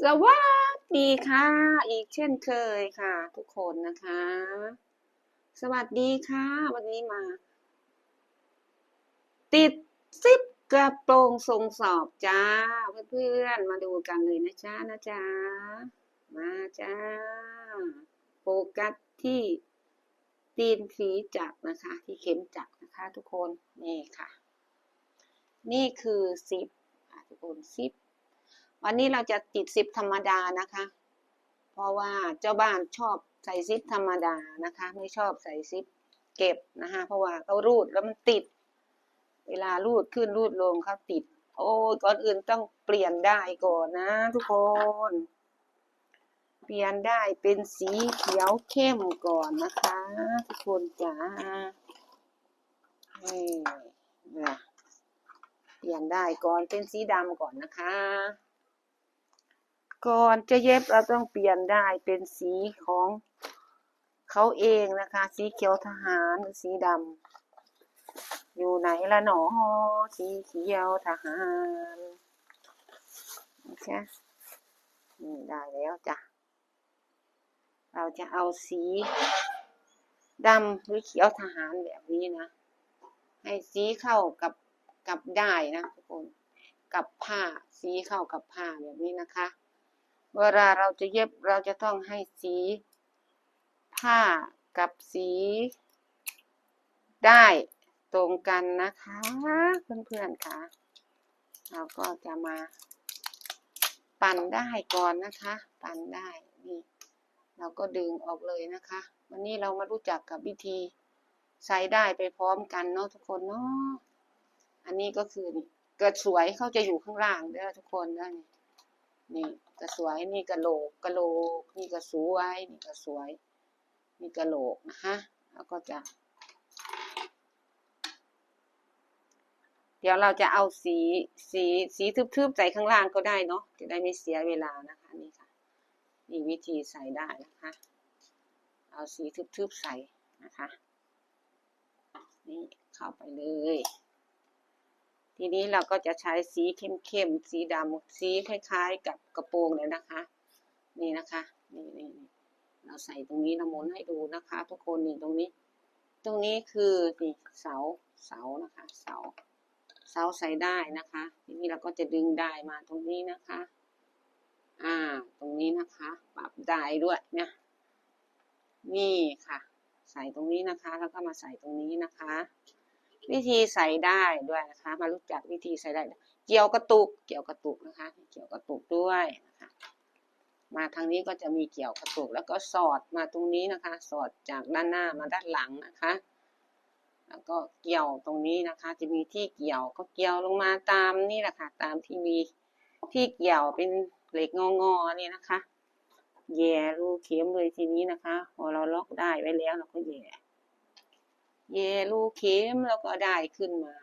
สวัสดีค่ะ อีกเช่นเคยค่ะ ทุกคนนะคะ สวัสดีค่ะ วันนี้มา ติดซิปกระโปรงทรงสอบจ้า เพื่อนๆมาดูกันเลยนะจ๊ะนะจ๊ะมาจ้า โฟกัสที่ตีนฝีจักนะคะ ที่เข็มจักนะคะ ทุกคนนี่ค่ะ นี่คือซิปค่ะทุกคนซิป วันนี้เราจะติดซิปธรรมดานะคะ เพราะว่าเจ้าบ้านชอบใส่ซิปธรรมดานะคะ ไม่ชอบใส่ซิปเก็บนะคะ เพราะว่าเขารูดแล้วมันติด เวลารูดขึ้นรูดลงเขาติด โอ้ก่อนอื่นต้องเปลี่ยนได้ก่อนนะ ทุกคน เปลี่ยนได้เป็นสีเขียวเข้มก่อนนะคะ ทุกคนจ๋านี่นะเปลี่ยนได้ก่อนเป็นสีดำก่อนนะคะ ก่อนจะเย็บเราต้องเปลี่ยนได้เป็นสีของเขาเองนะคะ สีเขียวทหารหรือสีดำอยู่ไหนละหนอสีเขียวทหารโอเคนี่ได้แล้วจ้ะเราจะเอาสีดำหรือเขียวทหารแบบนี้นะ ให้สีเข้ากับกับได้นะทุกคน กับผ้าสีเข้ากับผ้าแบบนี้นะคะ เวลาเราจะเย็บเราจะต้องให้สีผ้ากับสีได้ตรงกันนะคะเพื่อนๆค่ะ เราก็จะมาปั่นได้ก่อนนะคะ ปั่นได้นี่เราก็ดึงออกเลยนะคะ วันนี้เรามารู้จักกับวิธีใส่ได้ไปพร้อมกันเนาะทุกคนเนาะอันนี้ก็คือนี่กระสวยเขาจะอยู่ข้างล่างเด้อทุกคนเด้อนี่ กระสวย นี่กระโหลกกระโหลก นี่กระสวย นี่กระสวย นี่กระโหลกนะคะแล้วก็จะ เดี๋ยวเราจะเอาสีสีสีทึบๆใส่ข้างล่างก็ได้เนาะจะได้ไม่เสียเวลานะคะนี่ค่ะนี่วิธีใส่ได้นะคะ เอาสีทึบๆใส่นะคะ นี่เข้าไปเลย ทีนี้เราก็จะใช้สีเข้มๆ สีดำสีคล้ายๆ กับกระโปรงเลยนะคะ นี่นะคะ นี่นี่นี่เราใส่ตรงนี้เราหมุนให้ดูนะคะ ทุกคนนี่ตรงนี้ ตรงนี้คือนี่เสาเสานะคะ เสา เสาใส่ได้นะคะ ทีนี้เราก็จะดึงได้มาตรงนี้นะคะ อ่า ตรงนี้นะคะ ปรับได้ด้วยเนี่ย นี่ค่ะ ใส่ตรงนี้นะคะ แล้วก็มาใส่ตรงนี้นะคะ วิธีใส่ได้ด้วยนะคะ มารู้จักวิธีใส่ได้ เกี่ยวกระตุก เกี่ยวกระตุกนะคะ เกี่ยวกระตุกด้วยนะคะ มาทางนี้ก็จะมีเกี่ยวกระตุก แล้วก็สอดมาตรงนี้นะคะ สอดจากด้านหน้ามาด้านหลังนะคะ แล้วก็เกี่ยวตรงนี้นะคะ จะมีที่เกี่ยวก็เกี่ยวลงมาตามนี่แหละค่ะ ตามที่มีที่เกี่ยวเป็นเหล็กงอๆนี่นะคะแย่รูเข็มเลยทีนี้นะคะ พอเราล็อกได้ไว้แล้วเราก็แย่ แย่รูเข็มแล้วก็ได้ขึ้นมา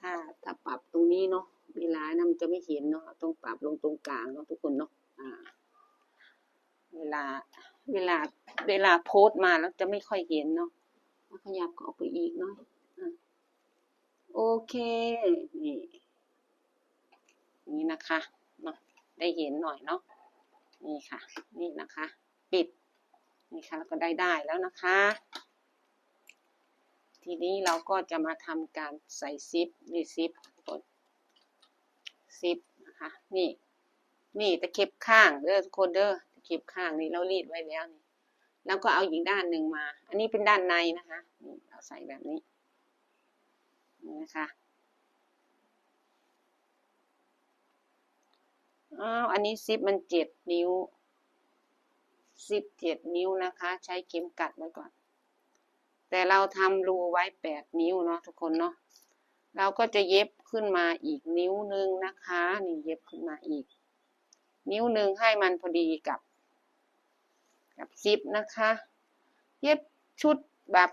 ถ้าถ้าปรับตรงนี้เนาะเวลานะมันจะไม่เห็นเนาะต้องปรับลงตรงกลางเนาะทุกคนเนาะอ่า เวลาเวลาเวลาโพสต์มาแล้วจะไม่ค่อยเห็นเนาะขยับก็ออกไปอีกเนาะอะโอเคนี่นี่นะคะเนาะได้เห็นหน่อยเนาะนี่ค่ะ นี่นะคะ ปิด นี่ค่ะแล้วก็ได้ได้แล้วนะคะ ทีนี้เราก็จะมาทำการใส่ซิปนี่ซิปกดซิปนะคะนี่นี่ตะเข็บข้างเด้อทุกคนเด้อตะเข็บข้างนี่เรารีดไว้แล้วนี่แล้วก็เอาอีกด้านหนึ่งมา อันนี้เป็นด้านในนะคะนี่เราใส่แบบนี้นี่นะคะอ้าวอันนี้ซิปมันเจ็ดนิ้ว ซิปเจ็ดนิ้วนะคะ ใช้เข็มกัดไว้ก่อน แต่เราทำรูไว้แปดนิ้วเนาะทุกคนเนาะเราก็จะเย็บขึ้นมาอีกนิ้วหนึ่งนะคะนี่เย็บขึ้นมาอีก นิ้วหนึ่งให้มันพอดีกับ กับซิปนะคะ เย็บชุดแบบ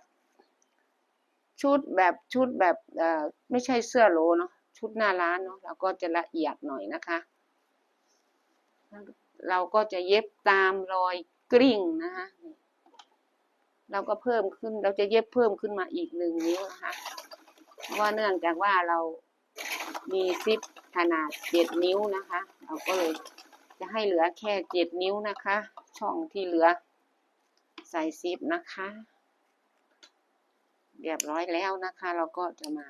ชุดแบบชุดแบบเอ่อไม่ใช่เสื้อโลเนาะชุดหน้าร้านเนาะเราก็จะละเอียดหน่อยนะคะ เราก็จะเย็บตามรอย กริ่งนะคะเราก็เพิ่มขึ้นเราจะเย็บเพิ่มขึ้นมาอีกหนึ่งนิ้วนะคะเพราะว่าเนื่องจากว่าเรามีซิปขนาดเจ็ดนิ้วนะคะ เราก็เลยจะให้เหลือแค่เจ็ดนิ้วนะคะ ช่องที่เหลือใส่ซิปนะคะ เรียบร้อยแล้วนะคะ เราก็จะมา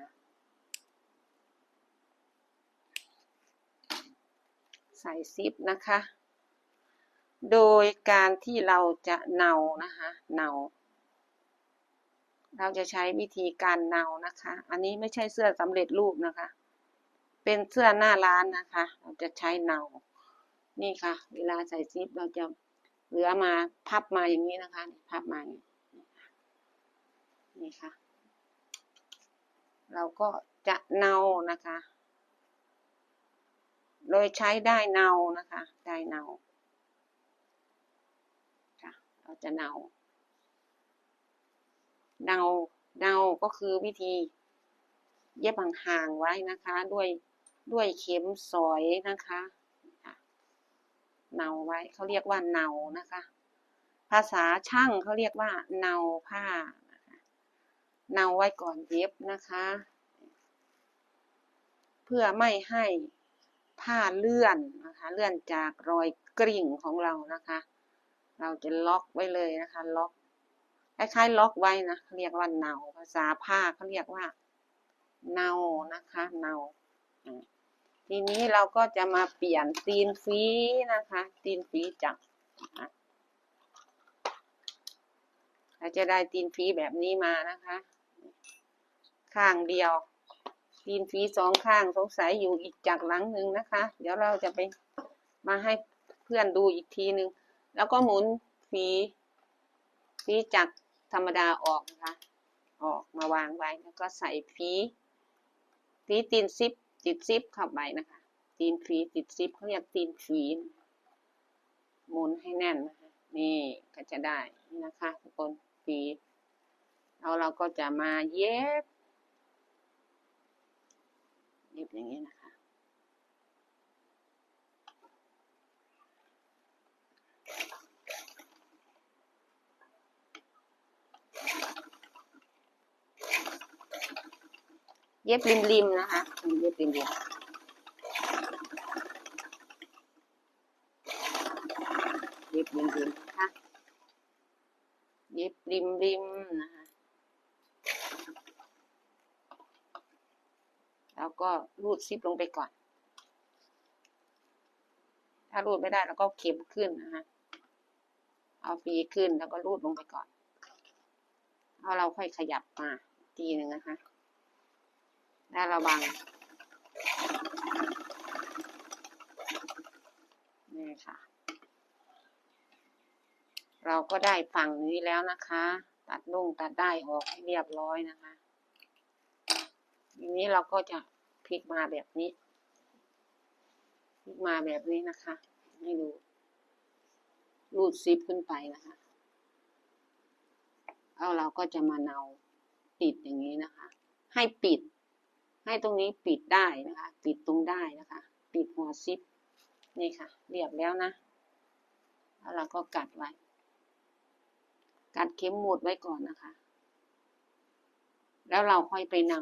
ใส่ซิปนะคะ โดยการที่เราจะเนานะคะเนาเราจะใช้วิธีการเนานะคะ อันนี้ไม่ใช่เสื้อสำเร็จรูปนะคะ เป็นเสื้อหน้าร้านนะคะ เราจะใช้เนานี่ค่ะ เวลาใส่ซิปเราจะเหลือมาพับมาอย่างนี้นะคะพับมานี้นี่ค่ะ เราก็จะเนานะคะ โดยใช้ได้เนานะคะ ได้เนาค่ะ เราจะเนาเนาเนาก็คือวิธี เย็บห่างๆไว้นะคะ ด้วยด้วยเข็มสอยนะคะเนาไว้เขาเรียกว่าเนานะคะ ภาษาช่างเขาเรียกว่าเนาผ้าเนาไว้ก่อนเย็บนะคะ เพื่อไม่ให้ผ้าเลื่อนนะคะ เลื่อนจากรอยกริ่งของเรานะคะ เราจะล็อกไว้เลยนะคะ ล็อกคล้ายๆล็อกไว้นะเรียกว่าเนาภาษาผ้าเขาเรียกว่าเนานะคะเนาทีนี้เราก็จะมาเปลี่ยนตีนฟีนะคะตีนฟีจักเราจะได้ตีนฟีแบบนี้มานะคะ ข้างเดียวตีนฟีสองข้างสงสัยอยู่อีกจากหลังหนึ่งนะคะ เดี๋ยวเราจะไปมาให้เพื่อนดูอีกทีหนึ่ง แล้วก็หมุนฟีฟีจากธรรมดาออกนะคะ ออกมาวางไว้แล้วก็ใส่ฟีฟีตีนซิปติดซิปเข้าไปนะคะ ตีนฟีติดซิปเขาเรียกตีนฟีหมุนให้แน่นนะคะนี่ก็จะได้นี่นะคะทุกคนฟีแล้วเราก็จะมาเย็บเย็บอย่างนี้นะคะ เย็บริมๆนะคะ เย็บริมๆเย็บริมๆนะคะเย็บริมๆนะคะ แล้วก็รูดซิปลงไปก่อน ถ้ารูดไม่ได้เราก็เข็มขึ้นนะคะ เอาฟีขึ้นแล้วก็รูดลงไปก่อน แล้วเราค่อยขยับมาทีหนึ่งนะคะ และระวังนี่ค่ะ เราก็ได้ฝั่งนี้แล้วนะคะ ตัดลุ่งตัดได้ออกให้เรียบร้อยนะคะทีนี้เราก็จะพลิกมาแบบนี้ พลิกมาแบบนี้นะคะ ให้ดูรูดซิปขึ้นไปนะคะ แล้วเราก็จะมาเนาปิดอย่างนี้นะคะ ให้ปิด ให้ตรงนี้ปิดได้นะคะ ปิดตรงได้นะคะ ปิดหัวซิปนี่ค่ะ เรียบแล้วนะ แล้วเราก็กัดไว้ กัดเข็มหมุดไว้ก่อนนะคะ แล้วเราค่อยไปเนา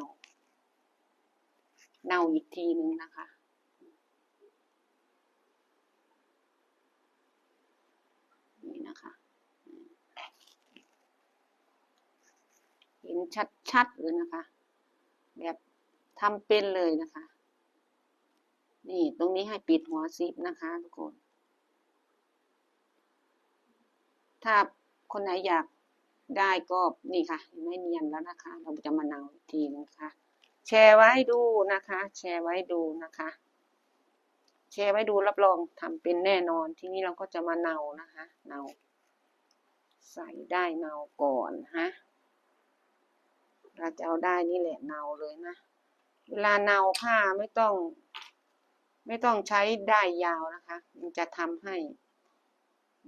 เนาอีกทีนึงนะคะ นี่นะคะ เห็นชัดๆเลยนะคะ แบบทำเป็นเลยนะคะ นี่ตรงนี้ให้ปิดหัวซิปนะคะทุกคน ถ้าคนไหนอยากได้ก็นี่ค่ะ ไม่เนียนแล้วนะคะ เราจะมาเนาทีนะคะ แชร์ไว้ดูนะคะ แชร์ไว้ดูนะคะ แชร์ไว้ดูรับรองทำเป็นแน่นอน ทีนี้เราก็จะมาเนานะคะ เนา ใส่ได้เนาก่อนฮะ เราจะเอาได้นี่แหละเนาเลยนะ เวลาเนาผ้าไม่ต้อง ไม่ต้องใช้ได้ยาวนะคะ มันจะทำให้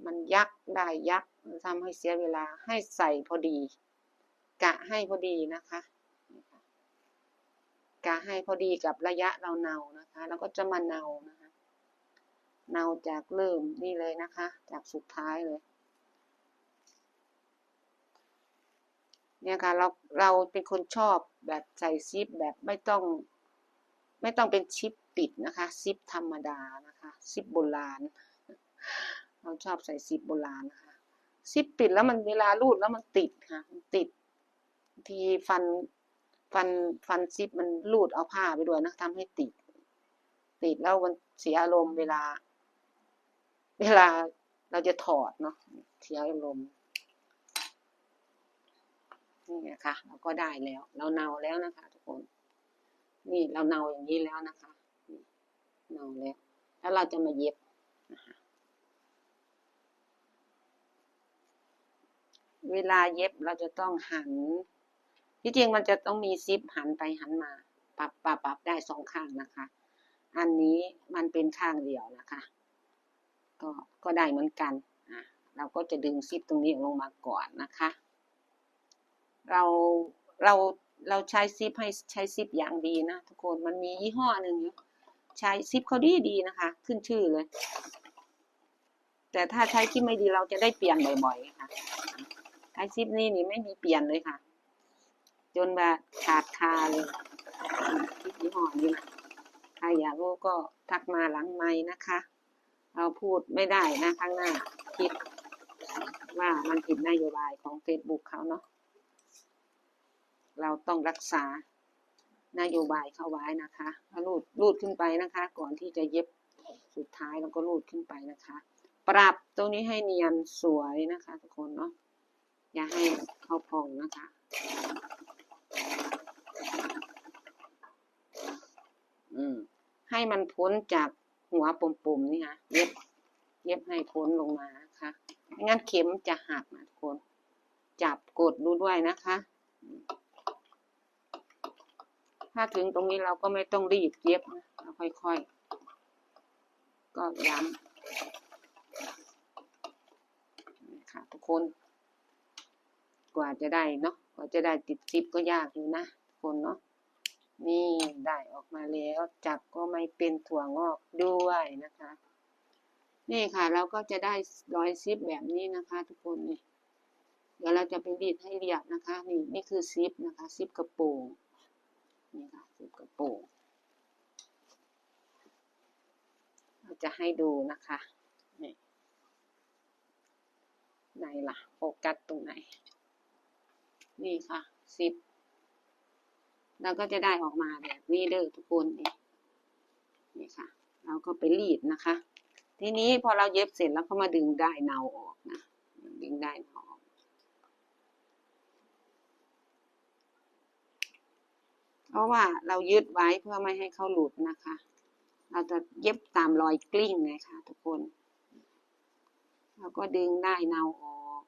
มันยักได้ยักทำให้เสียเวลาให้ใส่พอดี กะให้พอดีนะคะกะให้พอดีกับระยะเราเนานะคะ แล้วก็จะมาเนานะคะ เนาจากเริ่มนี่เลยนะคะ จากสุดท้ายเลย เนี่ยค่ะเราเราเป็นคนชอบแบบใส่ซิปแบบไม่ต้องไม่ต้องเป็นชิปปิดนะคะซิปธรรมดานะคะซิปโบราณ เราชอบใส่ซิปโบราณนะคะซิปปิดแล้วมันเวลารูดแล้วมันติดค่ะมันติดทีฟันฟันฟันซิปมันรูดเอาผ้าไปด้วยนะทำให้ติด ติดแล้วมันเสียอารมณ์เวลา เวลาเราจะถอดเนาะเสียอารมณ์ นี่นะคะเราก็ได้แล้ว เราเนาแล้วนะคะ ทุกคน นี่เราเนาอย่างนี้แล้วนะคะเนาแล้ว แล้วเราจะมาเย็บนะคะเวลาเย็บเราจะต้องหัน ที่จริงมันจะต้องมีซิปหันไปหันมา ปรับปรับปรับได้สองข้างนะคะ อันนี้มันเป็นข้างเดียวนะคะ ก็ก็ได้เหมือนกันอะเราก็จะดึงซิปตรงนี้ลงมาก่อนนะคะ เราเราเราใช้ซิปให้ใช้ซิปอย่างดีนะทุกคนมันมียี่ห้อหนึ่งอยู่ใช้ซิปเขาดีดีนะคะ ขึ้นชื่อเลย แต่ถ้าใช้ซิปไม่ดีเราจะได้เปลี่ยนบ่อยๆค่ะใช้ซิปนี่นี่ไม่มีเปลี่ยนเลยค่ะ จนแบบขาดคาเลยซิปยี่ห้อนี้นะใครอยากรู้ก็ทักมาหลังไม้นะคะ เราพูดไม่ได้นะข้างหน้าคิดว่ามันผิดนโยบายของ Facebook เขาเนาะ เราต้องรักษานโยบายเข้าไว้นะคะแล้วรูดรูดขึ้นไปนะคะ ก่อนที่จะเย็บสุดท้ายเราก็รูดขึ้นไปนะคะ ปรับตรงนี้ให้เนียนสวยนะคะทุกคนเนาะอย่าให้เข้าพองนะคะอืมให้มันพ้นจากหัวปุ่มๆนี่ค่ะเย็บเย็บให้พ้นลงมานะคะไม่งั้นเข็มจะหักนะทุกคน จับกดดูด้วยนะคะ ถ้าถึงตรงนี้เราก็ไม่ต้องรีบเย็บนะเราค่อยๆ ก็ย้ำค่ะทุกคน กว่าจะได้เนาะ กว่าจะได้ติดซิปก็ยากอยู่นะทุกคนเนาะ นี่ได้ออกมาแล้ว จับก็ไม่เป็นถั่วงอกด้วยนะคะ นี่ค่ะเราก็จะได้ร้อยซิปแบบนี้นะคะทุกคนนี่ เดี๋ยวเราจะไปรีดให้เรียบนะคะ นี่นี่คือซิปนะคะ ซิปกระโปรง นี่ค่ะซิปกระโปรงเราจะให้ดูนะคะนี่ไหนล่ะโฟกัสตรงไหน นี่ค่ะซิปเราก็จะได้ออกมาแบบนี้เด้อทุกคนนี่นี่ค่ะ เราก็ไปรีดนะคะ ทีนี้พอเราเย็บเสร็จแล้วก็มาดึงได้เนาออกนะดึงได้เนาออก เพราะว่าเรายึดไว้เพื่อไม่ให้เขาหลุดนะคะ เราจะเย็บตามรอยกลิ้งไงคะทุกคน เราก็ดึงได้เนาออก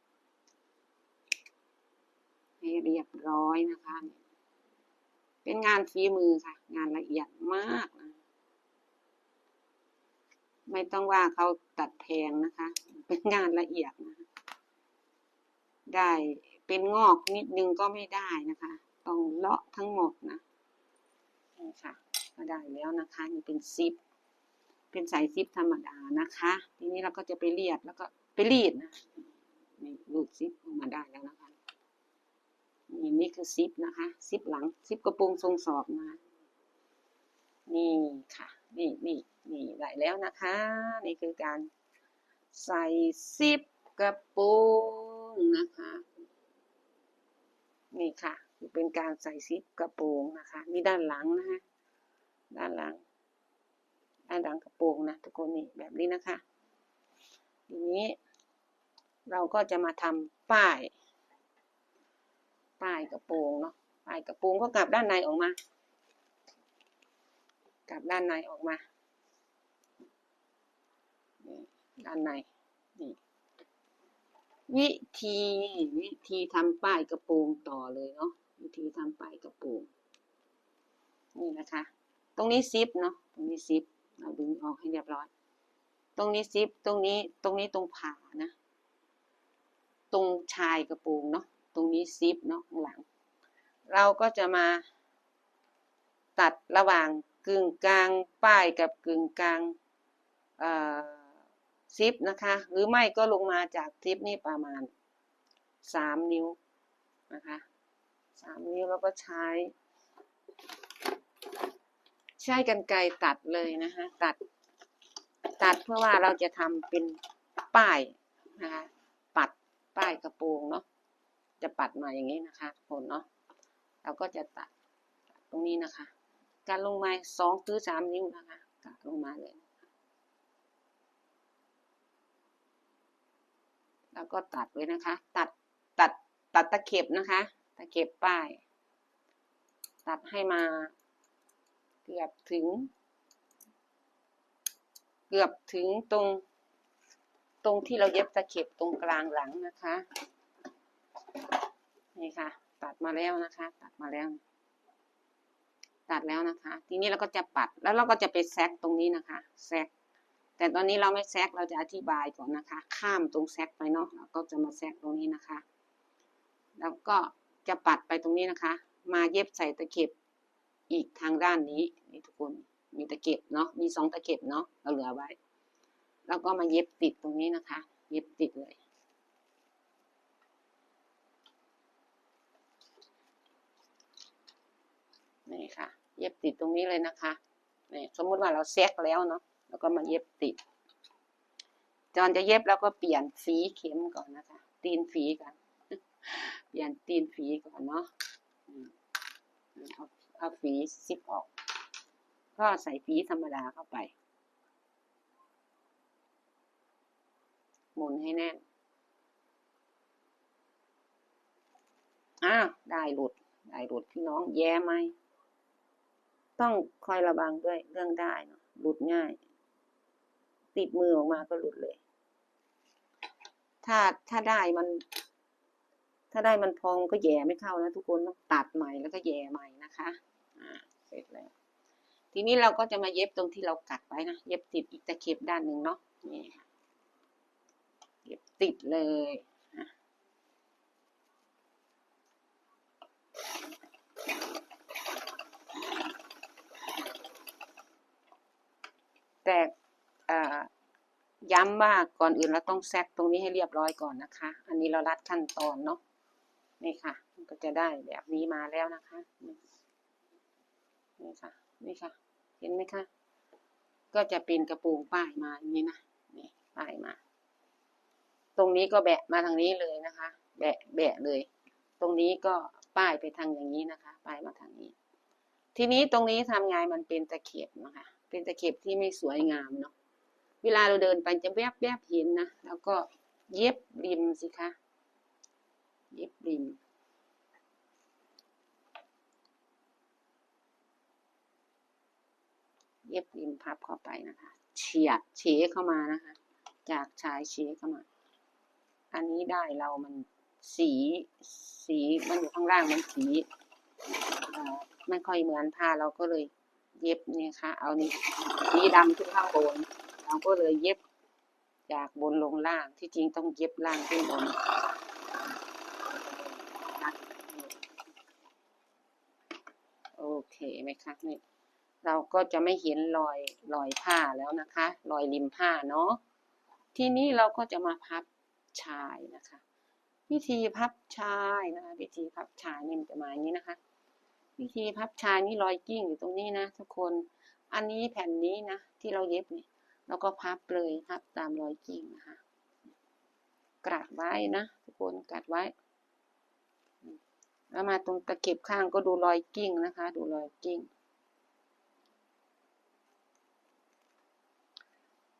ให้เรียบร้อยนะคะ เป็นงานฝีมือค่ะ งานละเอียดมากนะไม่ต้องว่าเขาตัดแพงนะคะ เป็นงานละเอียดนะได้เป็นงอกนิดนึงก็ไม่ได้นะคะ ต้องเลาะทั้งหมดนะ นี่ค่ะก็ได้แล้วนะคะนี่เป็นซิป เป็นสายซิปธรรมดานะคะ ทีนี้เราก็จะไปเรียดแล้วก็ไปรีดนะนี่รูดซิปออกมาได้แล้วนะคะนี่นี่คือซิปนะคะซิปหลังซิปกระโปรงทรงศอกนะคะนี่ค่ะ นี่นี่นี่ได้แล้วนะคะ นี่คือการใส่ซิปกระโปรงนะคะ นี่ค่ะ เป็นการใส่ซิปกระโปรงนะคะนี่ด้านหลังนะคะด้านหลัง ด้านหลังกระโปรงนะทุกคนนี่แบบนี้นะคะ ทีนี้เราก็จะมาทำป้าย ป้ายกระโปรงเนาะป้ายกระโปรงก็กลับด้านในออกมา กลับด้านในออกมาด้านในนี่วิธีวิธีทำป้ายกระโปรงต่อเลยเนาะ วิธีทำป้ายกระโปรงนี่นะคะ ตรงนี้ซิปเนาะตรงนี้ซิปเราดึงออกให้เรียบร้อย ตรงนี้ซิปตรงนี้ตรงนี้ตรงผ่านะ ตรงชายกระโปรงเนาะตรงนี้ซิปเนาะข้างหลัง เราก็จะมา ตัดระหว่างกึ่งกลางป้ายกับกึ่งกลางซิปนะคะ หรือไม่ก็ลงมาจากซิปนี่ประมาณสามนิ้วนะคะ สามนิ้วแล้วก็ใช้ ใช้กันไกรตัดเลยนะคะตัด ตัดเพื่อว่าเราจะทำเป็นป้ายนะคะปัดป้ายกระโปรงเนาะจะปัดมาอย่างนี้นะคะทุกคนเนาะเราก็จะตัดตรงนี้นะคะ การลงมาสองหรือสามนิ้วนะคะกะลงมาเลยแล้วก็ตัดไว้นะคะ ตัดตัดตัดตะเข็บนะคะ ตะเข็บป้าย ตัดให้มาเกือบถึง เกือบถึงตรง ตรงที่เราเย็บตะเข็บตรงกลางหลังนะคะ นี่ค่ะ ตัดมาแล้วนะคะ ตัดมาแล้ว ตัดแล้วนะคะ ทีนี้เราก็จะปัดแล้วเราก็จะไปแซกตรงนี้นะคะ แซกแต่ตอนนี้เราไม่แซกเราจะอธิบายก่อนนะคะ ข้ามตรงแซกไปเนาะเราก็จะมาแซกตรงนี้นะคะ แล้วก็ จะปัดไปตรงนี้นะคะ มาเย็บใส่ตะเข็บอีกทางด้านนี้นี่ทุกคนมีตะเข็บเนาะมีสองตะเข็บเนาะเราเหลือไว้ แล้วก็มาเย็บติดตรงนี้นะคะ เย็บติดเลย นี่ค่ะ เย็บติดตรงนี้เลยนะคะนี่สมมุติว่าเราแซกแล้วเนาะแล้วก็มาเย็บติดจอนจะเย็บแล้วก็เปลี่ยนฝีเข็มก่อนนะคะ ตีนฝีกัน เปลี่ยนตีนฝีก่อนเนาะเอาเอาฝีซิปออก ก็ใส่ฝีธรรมดาเข้าไป หมุนให้แน่นอ้าวได้หลุด ได้หลุดพี่น้องแย่ไหม ต้องคอยระวังด้วยเรื่องได้เนาะหลุดง่าย ติดมือออกมาก็หลุดเลย ถ้าถ้าได้มัน ถ้าได้มันพองก็แย่ไม่เข้านะทุกคนต้องตัดใหม่แล้วก็แย่ใหม่นะคะอ่าเสร็จแล้วทีนี้เราก็จะมาเย็บตรงที่เรากัดไว้นะ เย็บติดอีกตะเข็บด้านหนึ่งเนาะนี่ค่ะเย็บติดเลยแต่ย้ำว่าก่อนอื่นเราต้องแซกตรงนี้ให้เรียบร้อยก่อนนะคะ อันนี้เรารัดขั้นตอนเนาะ นี่ค่ะก็จะได้แบบนี้มาแล้วนะคะนี่ค่ะนี่ค่ะ เห็นไหมคะ ก็จะเป็นกระโปรงป้ายมาอย่างนี้นะนี่ป้ายมา ตรงนี้ก็แบะมาทางนี้เลยนะคะ แบะแบะเลย ตรงนี้ก็ป้ายไปทางอย่างนี้นะคะ ป้ายมาทางนี้ ทีนี้ตรงนี้ทำไงมันเป็นตะเข็บนะคะ เป็นตะเข็บที่ไม่สวยงามเนาะเวลาเราเดินไปจะแวบแวบเห็นนะแล้วก็เย็บริมสิคะ เย็บริม เย็บริมพับเข้าไปนะคะ เฉียดเฉเข้ามานะคะ จากชายเฉเข้ามา อันนี้ได้เรามันสีสีมันอยู่ข้างล่างมันสีไม่ค่อยเหมือนผ้าเราก็เลยเย็บเนี่ยค่ะ เอานี่สีดำขึ้นข้างบนเราก็เลยเย็บจากบนลงล่างที่จริงต้องเย็บล่างขึ้นบนนะโอ เคไหมคะนี่เราก็จะไม่เห็นรอยรอยผ้าแล้วนะคะ รอยริมผ้าเนาะทีนี้เราก็จะมาพับชายนะคะวิธีพับชายนะคะวิธีพับชายนี่มันจะมาอย่างนี้นะคะ วิธีพับชายนี่รอยกิ้งอยู่ตรงนี้นะทุกคนอันนี้แผ่นนี้นะที่เราเย็บเนี่ยเราก็พับเลยพับตามรอยกิ้งนะคะกรัดไว้นะทุกคนกรัดไว้ แล้วมาตรงตะเข็บข้างก็ดูรอยกิ้งนะคะ ดูรอยกิ้ง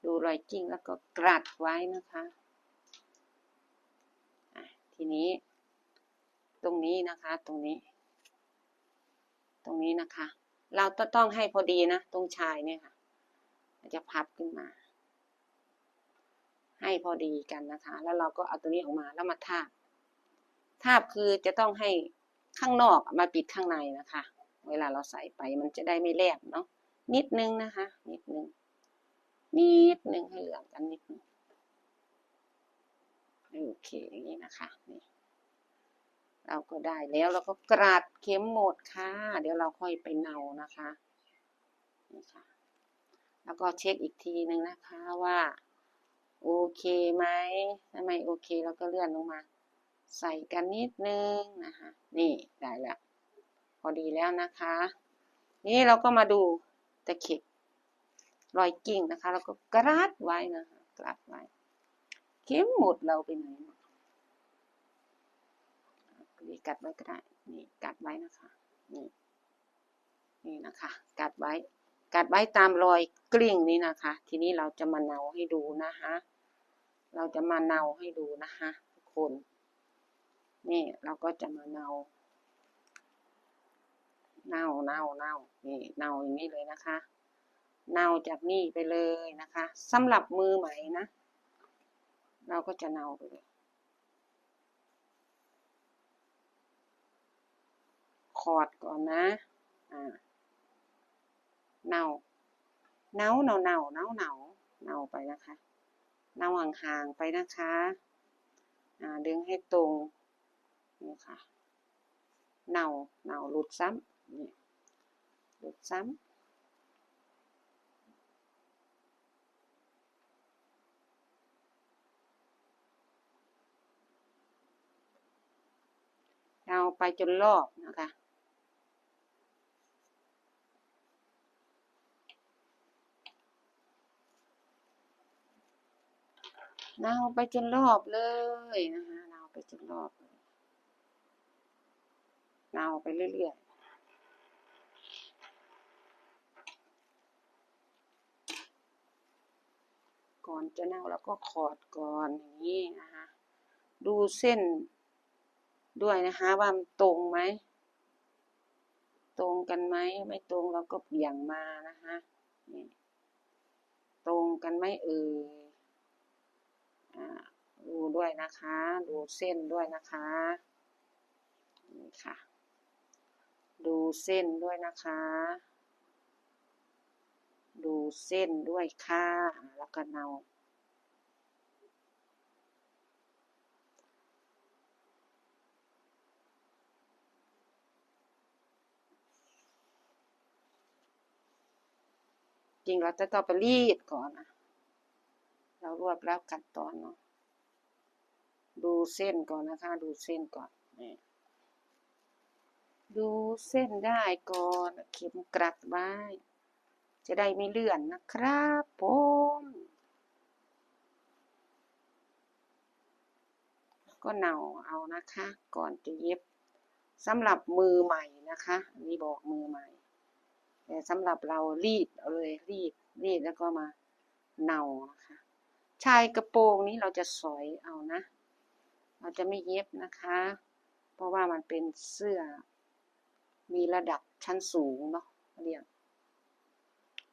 ดูรอยกิ้งแล้วก็กรัดไว้นะคะ ทีนี้ ตรงนี้นะคะ ตรงนี้ ตรงนี้นะคะ เราต้องให้พอดีนะ ตรงชายเนี่ยค่ะ จะพับขึ้นมา ให้พอดีกันนะคะ แล้วเราก็เอาตัวนี้ออกมาแล้วมาทาบทาบคือจะต้องให้ ข้างนอกมาปิดข้างในนะคะ เวลาเราใส่ไปมันจะได้ไม่แลบเนาะนิดนึงนะคะ นิดนึงนิดนึงให้เหลืองกันนิดนึงโอเคอย่างนี้นะคะนี่เราก็ได้แล้วเราก็กราดเข็มหมดค่ะ เดี๋ยวเราค่อยไปเนานะคะนี่ค่ะแล้วก็เช็คอีกทีนึงนะคะว่า โอเคไหมถ้าไม่โอเคเราก็เลื่อนลงมา ใส่กันนิดนึงนะคะนี่ได้แล้วพอดีแล้วนะคะ นี่เราก็มาดูตะเข็บรอยกิ่งนะคะ แล้วก็กรัดไว้นะคะกรัดไว้ เข็มหมดเราไปไหนหมดนี่กัดไว้ก็ได้นี่กัดไว้นะคะนี่นี่นะคะกัดไว้กัดไว้ตามรอยกลิ่งนี้นะคะ ทีนี้เราจะมาเนาให้ดูนะคะ เราจะมาเนาให้ดูนะคะทุกคน นี่เราก็จะมาเนาเนาเนาเนานี่เนาอย่างนี้เลยนะคะ เนาจากนี่ไปเลยนะคะสำหรับมือใหม่นะ เราก็จะเนาไปเลยคอร์ดก่อนนะ อ่า เนาเนาเนาเนาเนาเนาเนาไปนะคะ เนาห่างๆไปนะคะ อ่า ดึงให้ตรง นี่ค่ะ เนาเนาหลุดซ้ำนี่หลุดซ้ำเราไปจนรอบนะคะ เราไปจนรอบเลยนะคะ เราไปจนรอบ เลยเราไปเรื่อยๆก่อนจะเน่าแล้วก็ขอดก่อนอย่างนี้นะคะดูเส้นด้วยนะคะว่ามันตรงไหม ตรงกันไหมไม่ตรงเราก็เบี่ยงมานะคะนี่ตรงกันไหมเอ่ยอ่าดูด้วยนะคะ ดูเส้นด้วยนะคะนี่ค่ะ ดูเส้นด้วยนะคะ ดูเส้นด้วยค่ะแล้วก็เนาจริงเราจะต้องไปรีดก่อนนะ เรารวบแล้วกัดตอนเนาะ ดูเส้นก่อนนะคะ ดูเส้นก่อนนี่ ดูเส้นได้ก่อนเข็มกลัดไว้ จะได้ไม่เลื่อนนะครับผมก็เนาเอานะคะ ก่อนจะเย็บสำหรับมือใหม่นะคะอันนี้บอกมือใหม่ แต่สำหรับเรารีดเอาเลยรีดรีดแล้วก็มาเนานะคะ ชายกระโปรงนี้เราจะสอยเอานะ เราจะไม่เย็บนะคะ เพราะว่ามันเป็นเสื้อ มีระดับชั้นสูงเนาะเรียก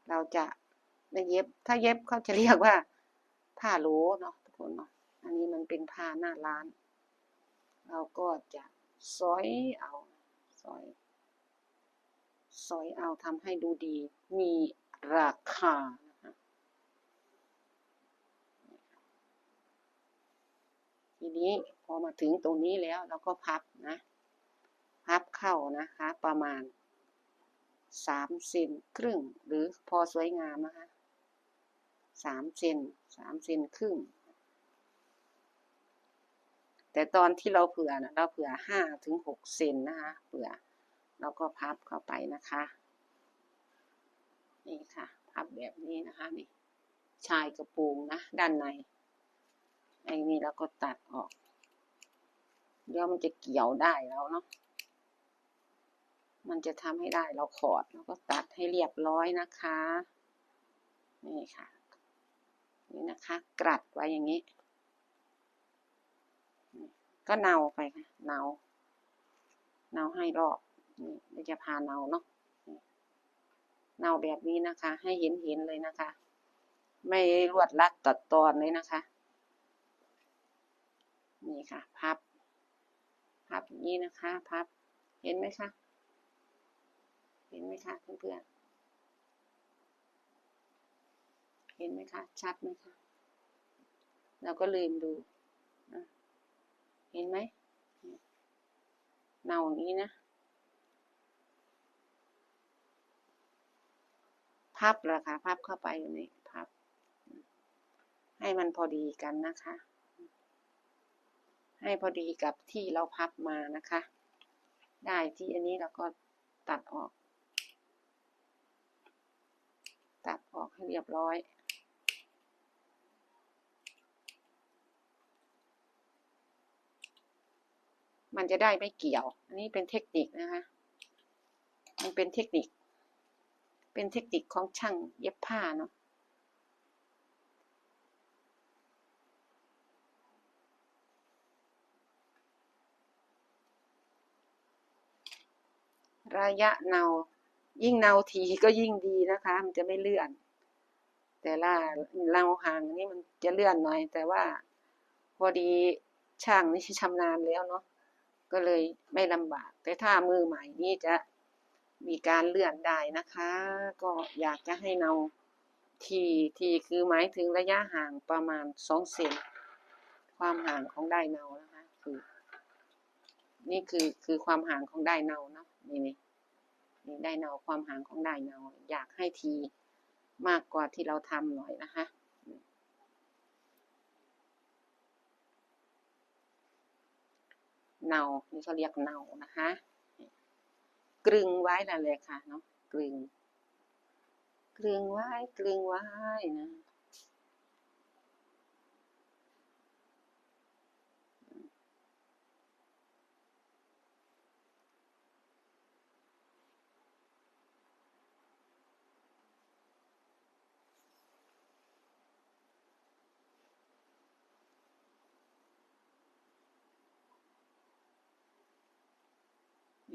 เราจะได้เย็บ ถ้าเย็บเขาจะเรียกว่า ผ้าโลเนาะทุกคนเนาะ อันนี้มันเป็นผ้าหน้าร้าน เราก็จะสอยเอาสอยสอยเอาทำให้ดูดี มีราคานะคะทีนี้พอมาถึงตรงนี้แล้วเราก็พับนะ พับเข้านะคะ ประมาณสามเซนครึ่ง หรือพอสวยงามนะคะสามเซนสามเซนครึ่ง แต่ตอนที่เราเผื่อนะเราเผื่อห้าถึงหกเซนนะคะเผื่อเราก็พับเข้าไปนะคะ นี่ค่ะ พับแบบนี้นะคะนี่ชายกระโปรงนะ ด้านในไอ้นี่เราก็ตัดออก เดี๋ยวมันจะเกี่ยวได้แล้วเนาะ มันจะทำให้ได้เราขอดเราก็ตัดให้เรียบร้อยนะคะ นี่ค่ะ นี่นะคะ กรัดไว้อย่างนี้ ก็เนาไปค่ะเนาเนาให้รอบนี่เราจะพาเนาเนาะเนาแบบนี้นะคะ ให้เห็นเห็นเลยนะคะ ไม่รวดลัดตัดตอนเลยนะคะ นี่ค่ะ พับ พับอย่างนี้นะคะ พับ เห็นไหมคะ เห็นไหมคะเพื่อนๆ เห็นไหมคะ ชัดไหมคะ เราก็ลืมดู เห็นไหมเนาอย่างนี้นะ พับรอคะพับเข้าไปอยู่ในพับ ให้มันพอดีกันนะคะ ให้พอดีกับที่เราพับมานะคะ ได้ที่อันนี้เราก็ตัดออก ตัดออกให้ เรียบร้อย มันจะได้ไม่เกี่ยว อันนี้เป็นเทคนิคนะคะ มันเป็นเทคนิค เป็นเทคนิคของช่างเย็บผ้าเนาะระยะเนา ยิ่งเนาทีก็ยิ่งดีนะคะ มันจะไม่เลื่อน แต่ละเนาห่างนี่มันจะเลื่อนหน่อย แต่ว่าพอดีช่างนี่ชำนาญแล้วเนาะก็เลยไม่ลำบาก แต่ถ้ามือใหม่นี่จะมีการเลื่อนได้นะคะ ก็อยากจะให้เนาทีทีคือหมายถึงระยะห่างประมาณสองเซนความห่างของได้เนานะคะคือ นี่คือคือความห่างของได้เนาเนาะนี่นี่นี่ได้เนาความห่างของได้เนาอยากให้ที มากกว่าที่เราทำหน่อยนะคะ เนา นี่เขาเรียกเนานะคะกรึงไว้นั่นเลยค่ะเนาะกรึงกรึงไว้กรึงไว้นะ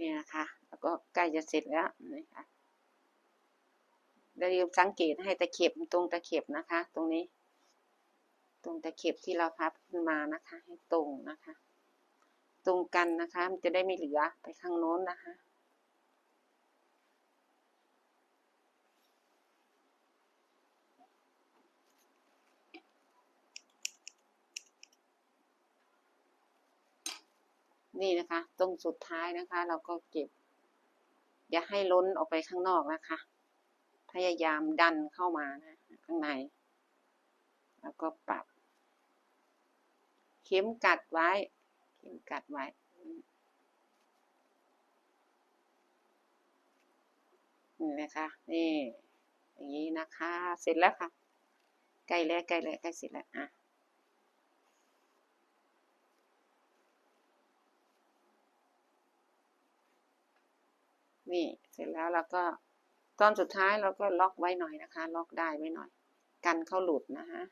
นี่นะคะแล้วก็ใกล้จะเสร็จแล้วนะคะเราลืมสังเกตให้ตะเข็บตรงตะเข็บนะคะ ตรงนี้ ตรงตะเข็บที่เราพับขึ้นมานะคะ ให้ตรงนะคะ ตรงกันนะคะ มันจะได้ไม่เหลือไปข้างโน้นนะคะ นี่นะคะ ตรงสุดท้ายนะคะ เราก็เก็บ อย่าให้ล้นออกไปข้างนอกนะคะ พยายามดันเข้ามานะข้างใน แล้วก็ปรับ เข็มกัดไว้ เข็มกัดไว้นี่นะคะนี่อย่างนี้นะคะ เสร็จแล้วค่ะ ใกล้แล้วใกล้แล้วใกล้เสร็จแล้วอะ นี่เสร็จแล้วเราก็ตอนสุดท้ายเราก็ล็อกไว้หน่อยนะคะ ล็อกได้ไว้หน่อย กันเข้าหลุดนะคะ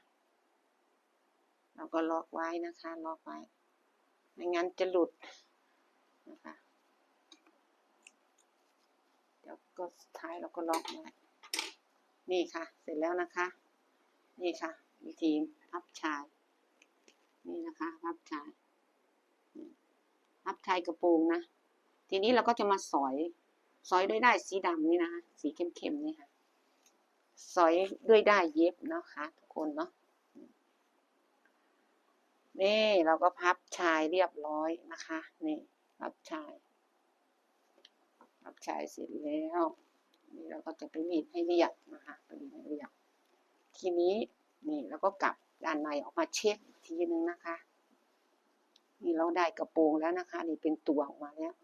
เราก็ล็อกไว้นะคะล็อกไว้ไม่งั้นจะหลุดนะคะเดี๋ยวก็สุดท้ายเราก็ล็อกไว้นี่ค่ะ เสร็จแล้วนะคะ นี่ค่ะ วิธีพับชาย นี่นะคะพับชายพับชายกระโปรงนะ ทีนี้เราก็จะมาสอย สอยด้วยได้สีดำนี่นะคะสีเข้มๆนี่ค่ะสอยด้วยได้เย็บเนาะค่ะทุกคนเนาะนี่เราก็พับชายเรียบร้อยนะคะนี่พับชายพับชายเสร็จแล้วนี่เราก็จะไปรีดให้เรียบนะคะไปรีดให้เรียบทีนี้นี่เราก็กลับด้านในออกมาเช็คทีนึงนะคะ นี่เราได้กระโปรงแล้วนะคะ นี่เป็นตัวออกมาแล้วนี่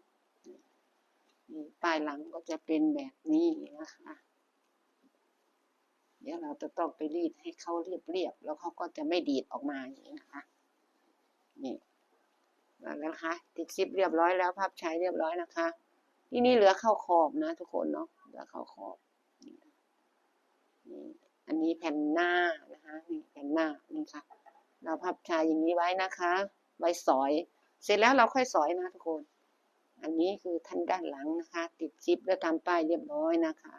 ปลายหลังก็จะเป็นแบบนี้นะคะ เดี๋ยวเราจะต้องไปรีดให้เขาเรียบๆ แล้วเขาก็จะไม่ดีดออกมาอย่างนี้นะคะ นี่แล้วนะคะติดซิปเรียบร้อยแล้วพับใช้เรียบร้อยนะคะ ที่นี่เหลือเข้าขอบนะทุกคนเนาะ เหลือเข้าขอบ นี่อันนี้แผ่นหน้านะคะนี่แผ่นหน้านี่ค่ะ เราพับชายอย่างนี้ไว้นะคะ ไว้สอย เสร็จแล้วเราค่อยสอยนะทุกคน อันนี้คือท่านด้านหลังนะคะ ติดซิปแล้วทำป้ายเรียบร้อยนะคะ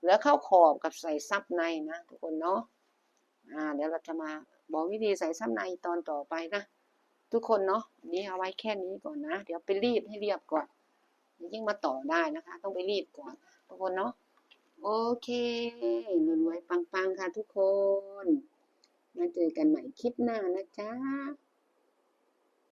เหลือเข้าขอบกับใส่ซับในนะทุกคนเนาะอ่าเดี๋ยวเราจะมาบอกวิธีใส่ซับในตอนต่อไปนะ ทุกคนเนาะนนี้เอาไว้แค่นี้ก่อนนะ เดี๋ยวไปรีดให้เรียบก่อนยิ่งมาต่อได้นะคะ ต้องไปรีดก่อน ทุกคนเนาะโอเครวยๆปังๆค่ะทุกคน มาเจอกันใหม่คลิปหน้านะจ๊ะ